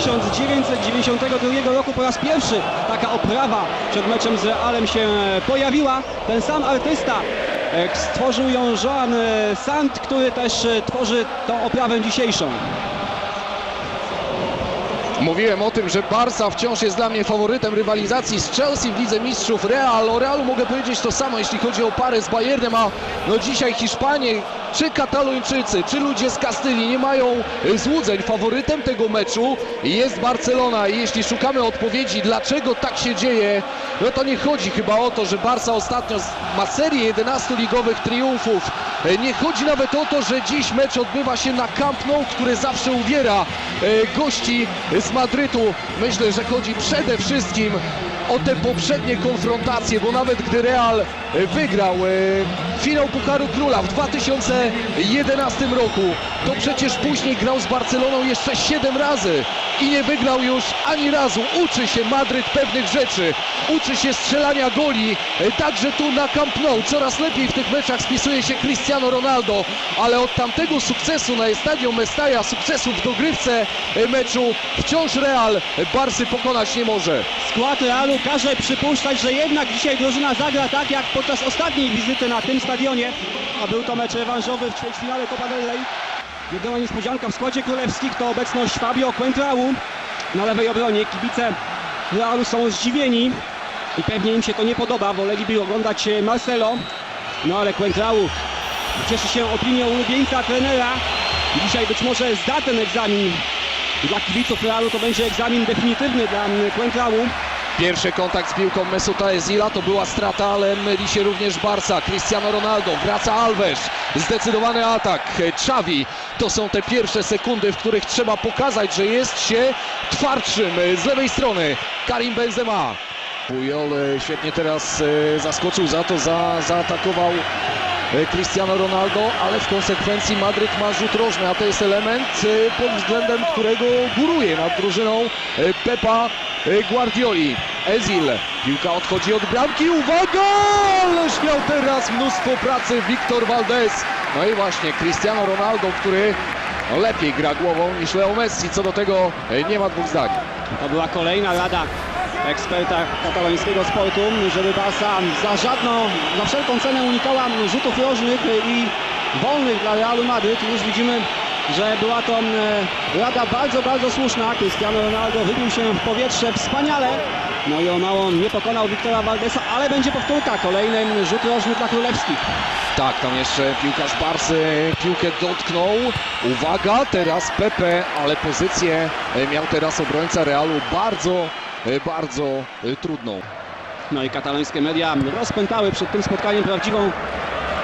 3 marca 1992 roku po raz pierwszy taka oprawa przed meczem z Realem się pojawiła. Ten sam artysta e, stworzył ją Joan e, Sant, który też e, tworzy tą oprawę dzisiejszą. Mówiłem o tym, że Barca wciąż jest dla mnie faworytem rywalizacji z Chelsea w Lidze Mistrzów. Real, o Realu mogę powiedzieć to samo, jeśli chodzi o parę z Bayernem, a no dzisiaj Hiszpanie, czy Katalończycy, czy ludzie z Kastylii nie mają y, złudzeń. Faworytem tego meczu jest Barcelona i jeśli szukamy odpowiedzi, dlaczego tak się dzieje, no to nie chodzi chyba o to, że Barca ostatnio ma serię 11 ligowych triumfów. Y, Nie chodzi nawet o to, że dziś mecz odbywa się na Camp Nou, który zawsze uwiera y, gości z Madrytu. Myślę, że chodzi przede wszystkim o te poprzednie konfrontacje, bo nawet gdy Real e, wygrał e, finał Pucharu Króla w 2011 roku, to przecież później grał z Barceloną jeszcze 7 razy i nie wygrał już ani razu. Uczy się Madryt pewnych rzeczy, uczy się strzelania goli, e, także tu na Camp Nou. Coraz lepiej w tych meczach spisuje się Cristiano Ronaldo, ale od tamtego sukcesu na Estadio Mestalla, sukcesu w dogrywce meczu, wciąż Real Barsy pokonać nie może. Skład Realu każe przypuszczać, że jednak dzisiaj drużyna zagra tak jak podczas ostatniej wizyty na tym stadionie, a był to mecz rewanżowy w ćwierćfinale Copa del Rey. Jedyna niespodzianka w składzie królewskich to obecność Fabio Quentrału na lewej obronie. Kibice Realu są zdziwieni i pewnie im się to nie podoba, woleliby oglądać e, Marcelo. No ale Quentrału cieszy się opinią ulubieńca trenera. Dzisiaj być może zda ten egzamin. Dla kibiców Realu to będzie egzamin definitywny dla Quentrału. Pierwszy kontakt z piłką Mesuta Ezila to była strata, ale myli się również Barca. Cristiano Ronaldo, wraca Alves, zdecydowany atak. Xavi, to są te pierwsze sekundy, w których trzeba pokazać, że jest się twardszym. Z lewej strony Karim Benzema. Pujol e, świetnie teraz e, zaskoczył za to, za, zaatakował Cristiano Ronaldo, ale w konsekwencji Madryt ma rzut rożny, a to jest element, e, pod względem którego góruje nad drużyną e, Pepa e, Guardioli. Ezil, piłka odchodzi od bramki, uwaga! Ależ miał teraz mnóstwo pracy Wiktor Valdez. No i właśnie Cristiano Ronaldo, który no, lepiej gra głową niż Leo Messi, co do tego e, nie ma dwóch zdań. To była kolejna rada eksperta katalońskiego sportu, żeby Barca za żadną, za wszelką cenę unikała rzutów rożnych i wolnych dla Realu Madryt. Już widzimy, że była to e, rada bardzo, bardzo słuszna. Cristiano Ronaldo wybił się w powietrze wspaniale. No i o mało nie pokonał Wiktora Valdesa, ale będzie powtórka. Kolejny rzut rożny dla królewskich. Tak, tam jeszcze piłkarz Barsy piłkę dotknął. Uwaga, teraz Pepe, ale pozycję miał teraz obrońca Realu bardzo, bardzo e, trudną. No i katalońskie media rozpętały przed tym spotkaniem prawdziwą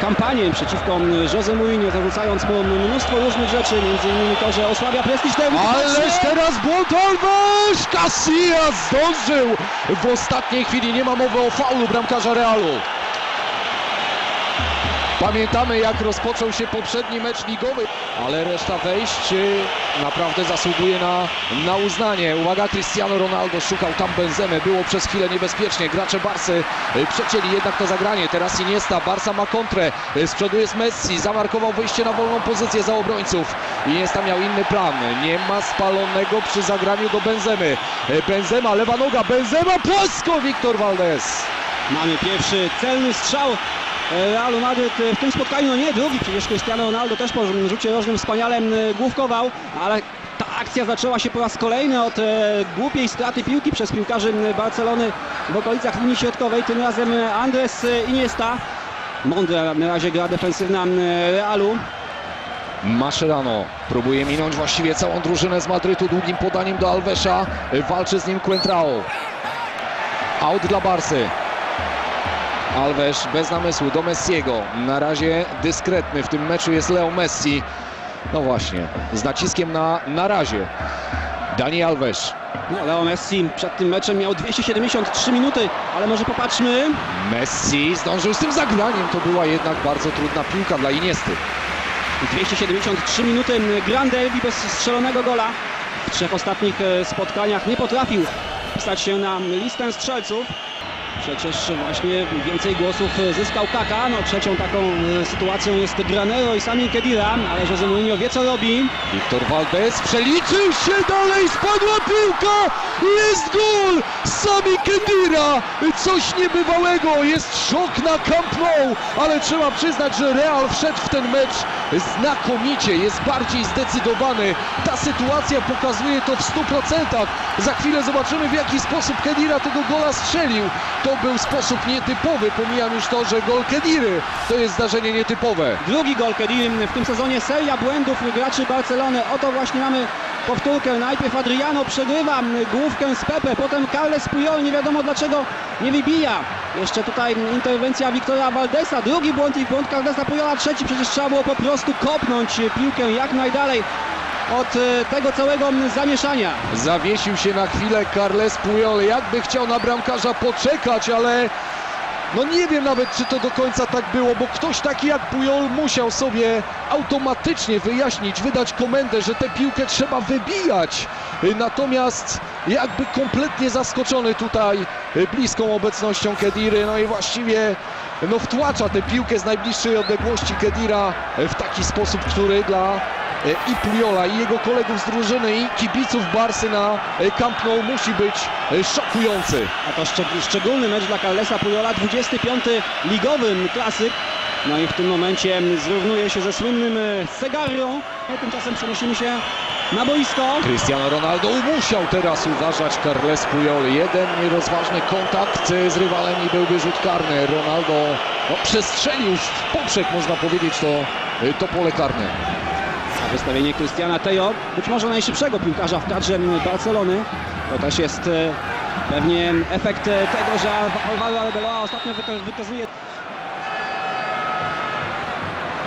kampanię przeciwko Jose Mourinho, zarzucając mu mnóstwo różnych rzeczy, między innymi to, że osłabia prestiż derby. Ależ teraz błąd Alves! Casillas zdążył! W ostatniej chwili nie ma mowy o faulu bramkarza Realu. Pamiętamy jak rozpoczął się poprzedni mecz ligowy, ale reszta wejść naprawdę zasługuje na, na uznanie. Uwaga, Cristiano Ronaldo szukał tam Benzemy, było przez chwilę niebezpiecznie. Gracze Barsy y, przecięli jednak to zagranie. Teraz Iniesta, Barsa ma kontrę, Y, z przodu jest Messi, zamarkował wyjście na wolną pozycję za obrońców. Iniesta miał inny plan, nie ma spalonego przy zagraniu do Benzemy. Y, Benzema, lewa noga, Benzema, płasko, Wiktor Valdez. Mamy pierwszy celny strzał Realu Madryt w tym spotkaniu, no nie drugi, przecież Cristiano Ronaldo też po rzucie rożnym wspaniale główkował, ale ta akcja zaczęła się po raz kolejny od e, głupiej straty piłki przez piłkarzy Barcelony w okolicach linii środkowej, tym razem e, Andres e, Iniesta. Mądra na razie gra defensywna Realu. Mascherano próbuje minąć właściwie całą drużynę z Madrytu długim podaniem do Alvesa. Walczy z nim Quentrao. Out dla Barsy. Alves bez namysłu do Messiego. Na razie dyskretny w tym meczu jest Leo Messi. No właśnie, z naciskiem na na razie. Dani Alves. No, Leo Messi przed tym meczem miał 273 minuty, ale może popatrzmy. Messi zdążył z tym zagraniem. To była jednak bardzo trudna piłka dla Iniesty. 273 minuty Grand Derby bez strzelonego gola. W trzech ostatnich e, spotkaniach nie potrafił wpisać się na listę strzelców. Przecież właśnie więcej głosów zyskał Kaka. No, trzecią taką e, sytuacją jest Granero i Sami Kedira, ale Jose Mourinho wie co robi. Wiktor Valdez przeliczył się dalej, spadła piłka, jest gol! Sami Kedira, coś niebywałego, jest szok na Camp Nou, ale trzeba przyznać, że Real wszedł w ten mecz znakomicie, jest bardziej zdecydowany. Ta sytuacja pokazuje to w 100%. Za chwilę zobaczymy w jaki sposób Kedira tego gola strzelił. To był sposób nietypowy, pomijam już to, że gol Kediry to jest zdarzenie nietypowe. Drugi gol Kediri w tym sezonie, seria błędów graczy Barcelony. Oto właśnie mamy powtórkę. Najpierw Adriano przegrywa główkę z Pepe, potem Carles Puyol, nie wiadomo dlaczego nie wybija. Jeszcze tutaj interwencja Wiktora Valdesa, drugi błąd i błąd Carlesa Puyola, trzeci przecież trzeba było po prostu kopnąć piłkę jak najdalej od e, tego całego zamieszania. Zawiesił się na chwilę Carles Puyol, jakby chciał na bramkarza poczekać, ale no nie wiem nawet, czy to do końca tak było, bo ktoś taki jak Puyol musiał sobie automatycznie wyjaśnić, wydać komendę, że tę piłkę trzeba wybijać. Natomiast jakby kompletnie zaskoczony tutaj bliską obecnością Kediry, no i właściwie no wtłacza tę piłkę z najbliższej odległości Kedira w taki sposób, który dla i Pujola i jego kolegów z drużyny i kibiców Barsy na e, Camp Nou musi być e, szokujący. A to szczeg- szczególny mecz dla Carlesa Puyola, 25. ligowy klasyk. No i w tym momencie zrównuje się ze słynnym e, Segarro. No, tymczasem przenosimy się na boisko. Cristiano Ronaldo musiał teraz uważać Carles Puyol. Jeden nierozważny kontakt e, z rywalem i byłby rzut karny. Ronaldo no, przestrzelił w poprzek, można powiedzieć, to, e, to pole karne. Wystawienie Cristiana Tejo, być może najszybszego piłkarza w kadrze Barcelony. To też jest e, pewnie efekt e, tego, że Alvaro Arbeloa ostatnio wyka- wykazuje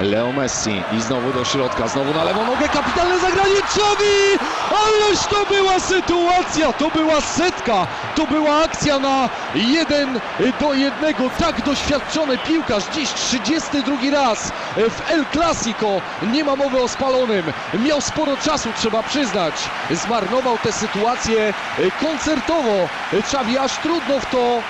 Leo Messi i znowu do środka, znowu na lewą nogę, kapitalne zagranie Xavi! Ależ to była sytuacja, to była setka, to była akcja na jeden do jednego. Tak doświadczony piłkarz, dziś 32 raz w El Clasico, nie ma mowy o spalonym. Miał sporo czasu, trzeba przyznać. Zmarnował tę sytuację koncertowo. Xavi aż trudno w to,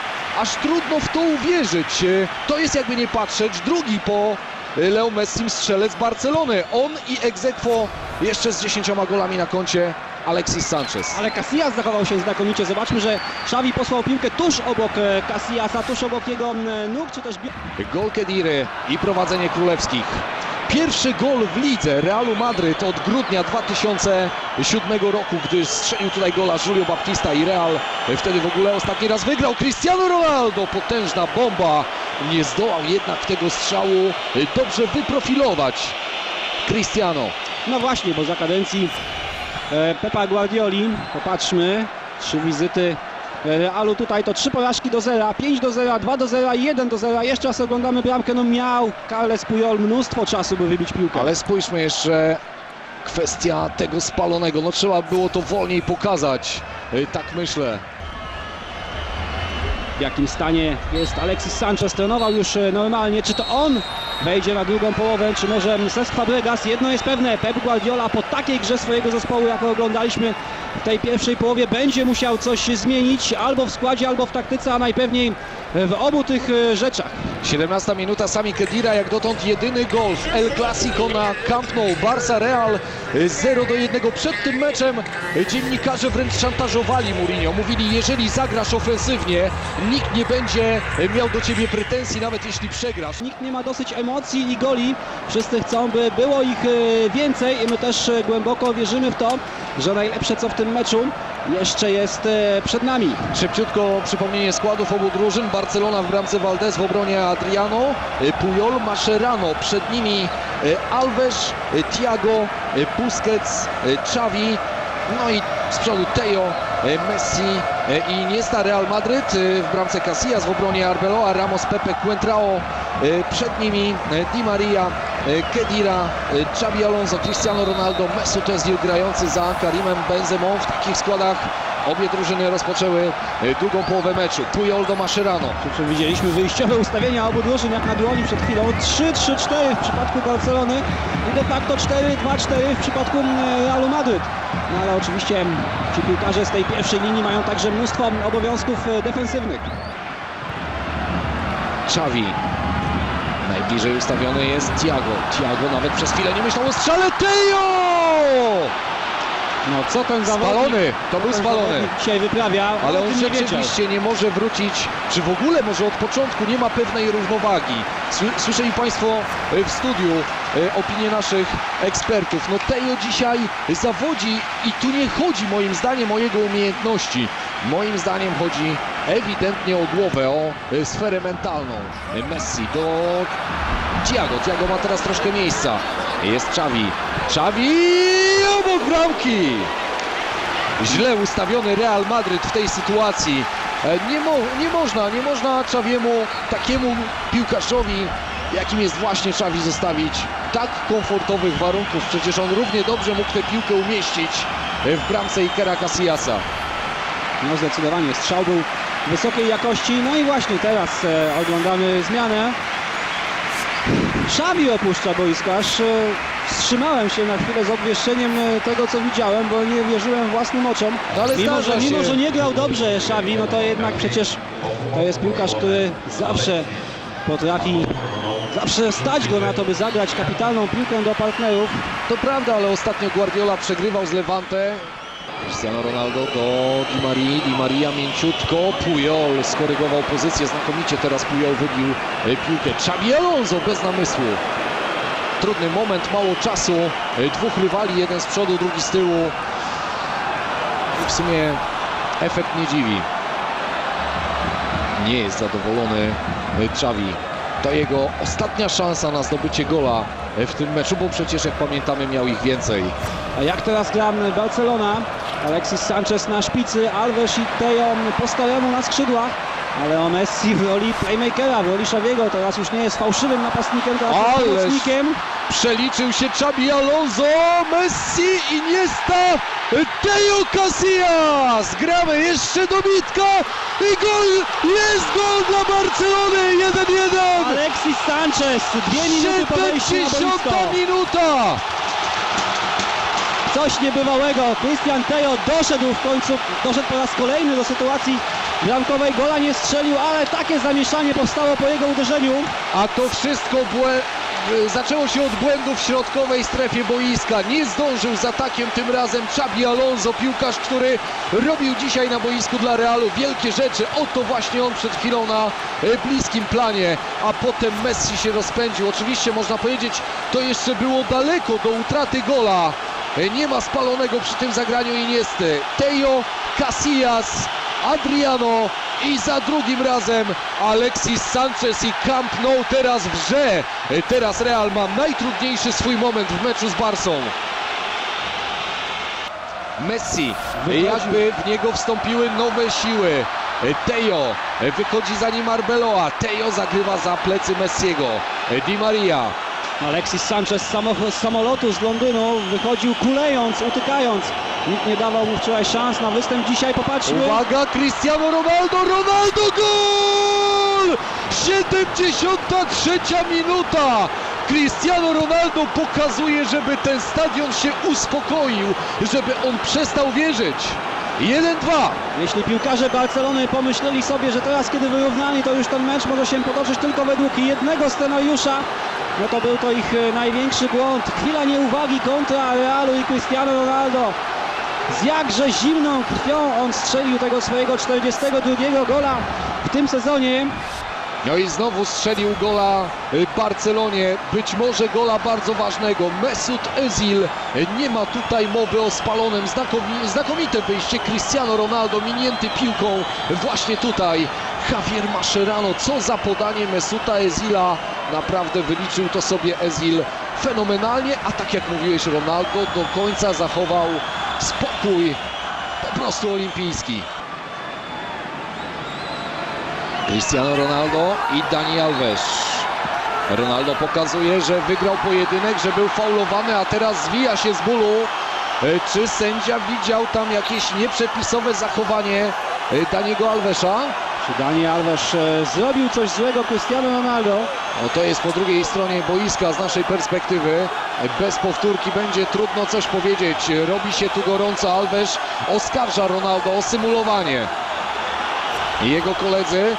aż trudno w to uwierzyć. To jest jakby nie patrzeć, drugi po Leo Messi strzelec Barcelony. On i egzekwo jeszcze z 10 golami na koncie Alexis Sanchez. Ale Casillas zachował się znakomicie. Zobaczmy, że Xavi posłał piłkę tuż obok e, Casillasa, tuż obok jego nóg, czy też Gol Kediry i prowadzenie królewskich. Pierwszy gol w lidze Realu Madryt od grudnia 2007 roku, gdy strzelił tutaj gola Julio Baptista i Real wtedy w ogóle ostatni raz wygrał. Cristiano Ronaldo, potężna bomba. Nie zdołał jednak tego strzału dobrze wyprofilować. Cristiano. No właśnie, bo za kadencji e, Pepa Guardioli, popatrzmy, trzy wizyty Realu tutaj to trzy porażki do zera, 5 do zera, 2 do zera i 1 do zera. Jeszcze raz oglądamy bramkę, no miał Carles Puyol mnóstwo czasu, by wybić piłkę. Ale spójrzmy jeszcze, kwestia tego spalonego. No trzeba było to wolniej pokazać. Y, Tak myślę. W jakim stanie jest Alexis Sanchez, trenował już e, normalnie, czy to on wejdzie na drugą połowę, czy może Cesc Fabregas. Jedno jest pewne, Pep Guardiola po takiej grze swojego zespołu, jaką oglądaliśmy w tej pierwszej połowie, będzie musiał coś zmienić, albo w składzie, albo w taktyce, a najpewniej w obu tych e, rzeczach. 17 minuta, Sami Kedira jak dotąd jedyny gol w El Clasico na Camp Nou. Barca Real y, 0 do 1. Przed tym meczem dziennikarze wręcz szantażowali Mourinho. Mówili, jeżeli zagrasz ofensywnie, nikt nie będzie miał do ciebie pretensji, nawet jeśli przegrasz. Nikt nie ma dosyć emocji i goli. Wszyscy chcą, by było ich e, więcej i my też e, głęboko wierzymy w to, że najlepsze co w tym meczu jeszcze jest e, przed nami. Szybciutko przypomnienie składów obu drużyn. Barcelona w bramce Valdez, w obronie Adriano, y, Puyol, Mascherano. Przed nimi y, Alves, Thiago, Busquets, Xavi. No i z przodu Teo, Messi i Iniesta Real Madryt. W bramce Casillas, w obronie Arbeloa, Ramos, Pepe, Cuentrao. Przed nimi Di Maria, Kedira, y, Xabi Alonso, Cristiano Ronaldo, Mesut Özil grający za Karimem Benzemą. W takich składach obie drużyny rozpoczęły y, drugą połowę meczu. Puyol do Mascherano. Widzieliśmy wyjściowe ustawienia obu drużyn jak na dłoni przed chwilą. 3-3-4 w przypadku Barcelony i de facto 4-2-4 w przypadku mm, Realu Madryt. No ale oczywiście ci piłkarze z tej pierwszej linii mają także mnóstwo obowiązków e, defensywnych. Xavi. Najbliżej ustawiony jest Thiago. Thiago nawet przez chwilę nie myślał o strzale. Teo! No co ten zawodnik, Spalony, to był spalony. dzisiaj wyprawia, Ale on tym nie rzeczywiście nie może wrócić, czy w ogóle może od początku nie ma pewnej równowagi. Sły- Słyszeli Państwo e, w studiu e, opinie naszych ekspertów. No Tejo dzisiaj zawodzi i tu nie chodzi moim zdaniem o jego umiejętności. Moim zdaniem chodzi ewidentnie o głowę, o e, sferę mentalną. Messi do Thiago. Thiago ma teraz troszkę miejsca. Jest Xavi. Xavi obok bramki. Źle ustawiony Real Madryt w tej sytuacji. E, Nie, mo nie można, nie można Czawiemu, takiemu piłkarzowi, jakim jest właśnie Czawi, zostawić tak komfortowych warunków. Przecież on równie dobrze mógł tę piłkę umieścić w bramce Ikera Casillasa. No zdecydowanie, strzał był wysokiej jakości. No i właśnie teraz e, oglądamy zmianę. Szawi opuszcza boisko, aż e, wstrzymałem się na chwilę z obwieszczeniem e, tego, co widziałem, bo nie wierzyłem własnym oczom. No ale mimo, zdarza że, mimo, się. że nie grał dobrze Szawi, no to jednak przecież to jest piłkarz, który zawsze potrafi, zawsze stać go na to, by zagrać kapitalną piłkę do partnerów. To prawda, ale ostatnio Guardiola przegrywał z Levante. Cristiano Ronaldo do Di Marii, Di Maria mięciutko, Puyol skorygował pozycję znakomicie, teraz Puyol wybił e, piłkę. Xabi Alonso bez namysłu. Trudny moment, mało czasu, e, dwóch rywali, jeden z przodu, drugi z tyłu. W sumie efekt nie dziwi. Nie jest zadowolony e, Xavi. To jego ostatnia szansa na zdobycie gola e, w tym meczu, bo przecież jak pamiętamy miał ich więcej. A jak teraz gra Barcelona? Alexis Sanchez na szpicy, Alves i Teo po staremu na skrzydłach. Ale o Messi w roli playmakera, w roli Szawiego, teraz już nie jest fałszywym napastnikiem, teraz jest Ależ- pomocnikiem. Przeliczył się Xabi Alonso, Messi, Iniesta, Teo Casillas. Gramy jeszcze dobitka i gol, jest gol dla Barcelony, 1-1. Alexis Sanchez, dwie minuty po wejściu na 70 boisko. minuta. Coś niebywałego. Christian Teo doszedł w końcu, doszedł po raz kolejny do sytuacji bramkowej. Gola nie strzelił, ale takie zamieszanie powstało po jego uderzeniu. A to wszystko błę... zaczęło się od błędu w środkowej strefie boiska. Nie zdążył z atakiem tym razem Xabi Alonso, piłkarz, który robił dzisiaj na boisku dla Realu wielkie rzeczy. Oto właśnie on przed chwilą na y, bliskim planie, a potem Messi się rozpędził. Oczywiście można powiedzieć, to jeszcze było daleko do utraty gola. Y, Nie ma spalonego przy tym zagraniu Iniesty. Teo Casillas Adriano i za drugim razem Alexis Sanchez i Camp Nou teraz wrze. Teraz Real ma najtrudniejszy swój moment w meczu z Barsą. Messi, jakby w niego wstąpiły nowe siły. Teo, wychodzi za nim Arbeloa. Teo zagrywa za plecy Messiego. Di Maria, Alexis Sanchez z, samo- z samolotu z Londynu wychodził kulejąc, utykając. Nikt nie dawał mu wczoraj szans na występ. Dzisiaj popatrzmy. Uwaga, Cristiano Ronaldo, Ronaldo gol! 73 minuta! Cristiano Ronaldo pokazuje, żeby ten stadion się uspokoił, żeby on przestał wierzyć. 1-2. Jeśli piłkarze Barcelony pomyśleli sobie, że teraz kiedy wyrównali, to już ten mecz może się potoczyć tylko według jednego scenariusza, no to był to ich e, największy błąd. Chwila nieuwagi kontra Realu i Cristiano Ronaldo. Z jakże zimną krwią on strzelił tego swojego 42 gola w tym sezonie. No i znowu strzelił gola y, Barcelonie, być może gola bardzo ważnego. Mesut Özil, nie ma tutaj mowy o spalonym. Znakomi, znakomite wyjście Cristiano Ronaldo, minięty piłką właśnie tutaj. Javier Mascherano, co za podanie Mesuta Özila. Naprawdę wyliczył to sobie Özil fenomenalnie, a tak jak mówiłeś Ronaldo do końca zachował spokój po prostu olimpijski. Cristiano Ronaldo i Dani Alves. Ronaldo pokazuje, że wygrał pojedynek, że był faulowany, a teraz zwija się z bólu. E, Czy sędzia widział tam jakieś nieprzepisowe zachowanie e, Daniego Alvesa? Czy Dani Alves e, zrobił coś złego Cristiano Ronaldo? No to jest po drugiej stronie boiska z naszej perspektywy. Bez powtórki będzie trudno coś powiedzieć. Robi się tu gorąco. Alves oskarża Ronaldo o symulowanie. I Jego koledzy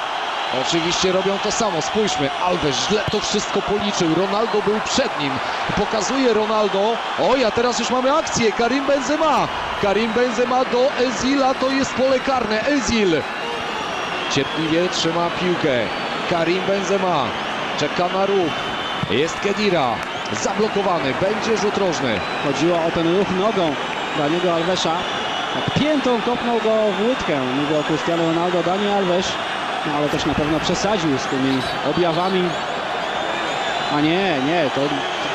Oczywiście robią to samo, spójrzmy, Alves źle to wszystko policzył, Ronaldo był przed nim, pokazuje Ronaldo, oj, a teraz już mamy akcję, Karim Benzema, Karim Benzema do Ezila, to jest pole karne, Ezil, cierpliwie trzyma piłkę, Karim Benzema, czeka na ruch, jest Kedira, zablokowany, będzie rzut rożny, Chodziło o ten ruch nogą Daniego Alvesa. Piętą kopnął go w łydkę. Mówię o Cristiano Ronaldo, Dani Alves. No ale też na pewno przesadził z tymi objawami. A nie, nie, to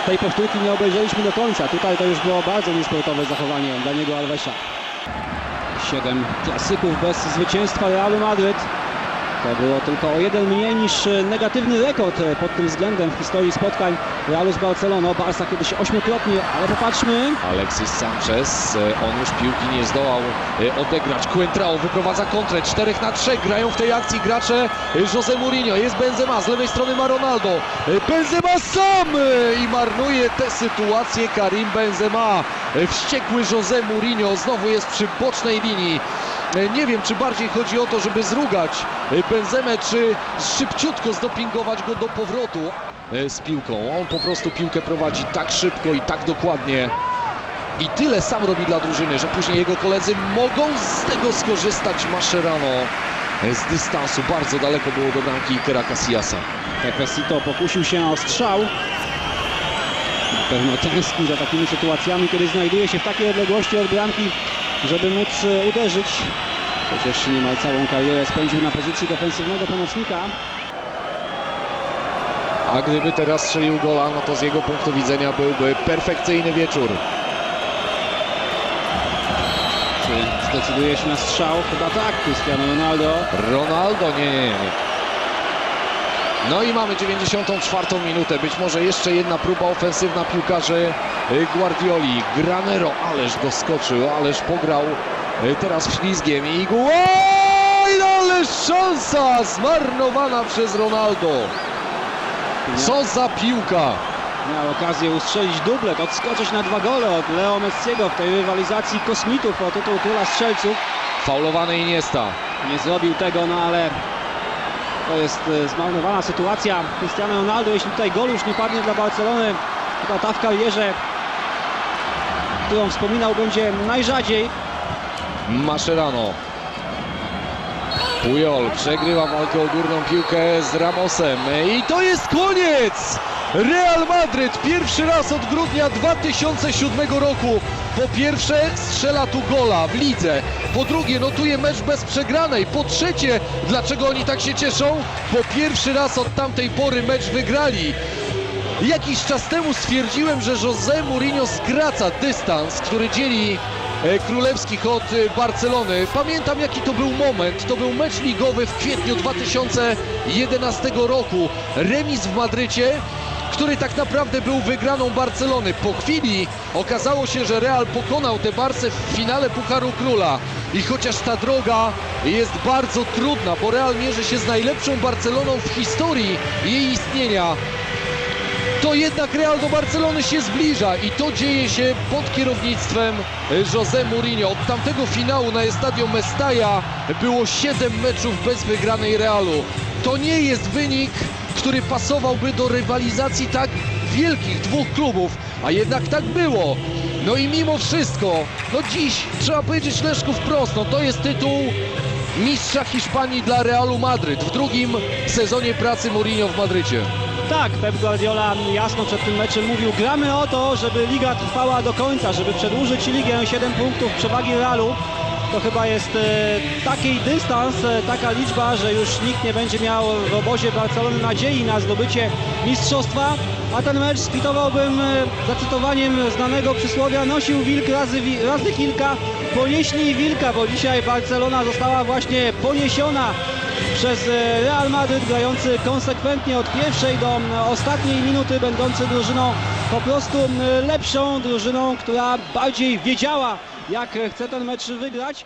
tej powtórki nie obejrzeliśmy do końca. Tutaj to już było bardzo niesportowe zachowanie Daniego Alvesa. Siedem klasyków bez zwycięstwa Realu Madryt. To było tylko o jeden mniej niż e, negatywny rekord e, pod tym względem w historii spotkań Realu z Barceloną. Barca kiedyś ośmiokrotnie, ale popatrzmy. Alexis Sanchez, e, on już piłki nie zdołał odegrać. Quentrao wyprowadza kontrę, 4 na 3 grają w tej akcji gracze Jose Mourinho. Jest Benzema, z lewej strony ma Ronaldo. Benzema sam i marnuje tę sytuację Karim Benzema. Wściekły Jose Mourinho znowu jest przy bocznej linii. E, Nie wiem, czy bardziej chodzi o to, żeby zrugać e, Benzemę, czy szybciutko zdopingować go do powrotu e, z piłką. On po prostu piłkę prowadzi tak szybko i tak dokładnie. I tyle sam robi dla drużyny, że później jego koledzy mogą z tego skorzystać. Mascherano z dystansu bardzo daleko było do bramki Ikera Casillasa. Tefesito pokusił się o strzał. Pewno tęskni za takimi sytuacjami, kiedy znajduje się w takiej odległości od bramki, żeby móc uderzyć. Przecież niemal całą karierę spędził na pozycji defensywnego pomocnika. A gdyby teraz strzelił gola, no to z jego punktu widzenia byłby perfekcyjny wieczór. Czy zdecyduje się na strzał? Chyba tak, Cristiano Ronaldo. Ronaldo, nie, nie, nie. No i mamy 94 minutę. Być może jeszcze jedna próba ofensywna piłkarzy Guardioli. Granero, ależ doskoczył, ależ pograł teraz ślizgiem i no ależ szansa zmarnowana przez Ronaldo. Co za piłka. Miał okazję ustrzelić dublet, odskoczyć na dwa gole od Leo Messiego w tej rywalizacji kosmitów o tytuł króla strzelców. Faulowany Iniesta. Nie zrobił tego, no ale to jest e, zmarnowana sytuacja. Cristiano Ronaldo, jeśli tutaj gol już nie padnie dla Barcelony, chyba ta w karierze, którą wspominał, będzie najrzadziej. Mascherano. Pujol przegrywa walkę o górną piłkę z Ramosem i to jest koniec! Real Madryt pierwszy raz od grudnia 2007 roku po pierwsze strzela tu gola w lidze, po drugie notuje mecz bez przegranej, po trzecie dlaczego oni tak się cieszą? Bo pierwszy raz od tamtej pory mecz wygrali. Jakiś czas temu stwierdziłem, że José Mourinho skraca dystans, który dzieli e, królewskich od e, Barcelony. Pamiętam jaki to był moment. To był mecz ligowy w kwietniu 2011 roku. Remis w Madrycie, który tak naprawdę był wygraną Barcelony. Po chwili okazało się, że Real pokonał tę Barce w finale Pucharu Króla. I chociaż ta droga jest bardzo trudna, bo Real mierzy się z najlepszą Barceloną w historii jej istnienia, to jednak Real do Barcelony się zbliża i to dzieje się pod kierownictwem José Mourinho. Od tamtego finału na Estadio Mestalla było 7 meczów bez wygranej Realu. To nie jest wynik, który pasowałby do rywalizacji tak wielkich dwóch klubów, a jednak tak było. No i mimo wszystko, no dziś trzeba powiedzieć Leszku wprost, no to jest tytuł mistrza Hiszpanii dla Realu Madryt w drugim sezonie pracy Mourinho w Madrycie. Tak, Pep Guardiola jasno przed tym meczem mówił, gramy o to, żeby liga trwała do końca, żeby przedłużyć ligę 7 punktów przewagi Realu. To chyba jest e, taki dystans, e, taka liczba, że już nikt nie będzie miał w obozie Barcelony nadziei na zdobycie mistrzostwa. A ten mecz skwitowałbym e, zacytowaniem znanego przysłowia nosił wilk razy, razy kilka, ponieśli wilka, bo dzisiaj Barcelona została właśnie poniesiona przez e, Real Madryt grający konsekwentnie od pierwszej do ostatniej minuty, będący drużyną po prostu lepszą drużyną, która bardziej wiedziała jak chce ten mecz wygrać.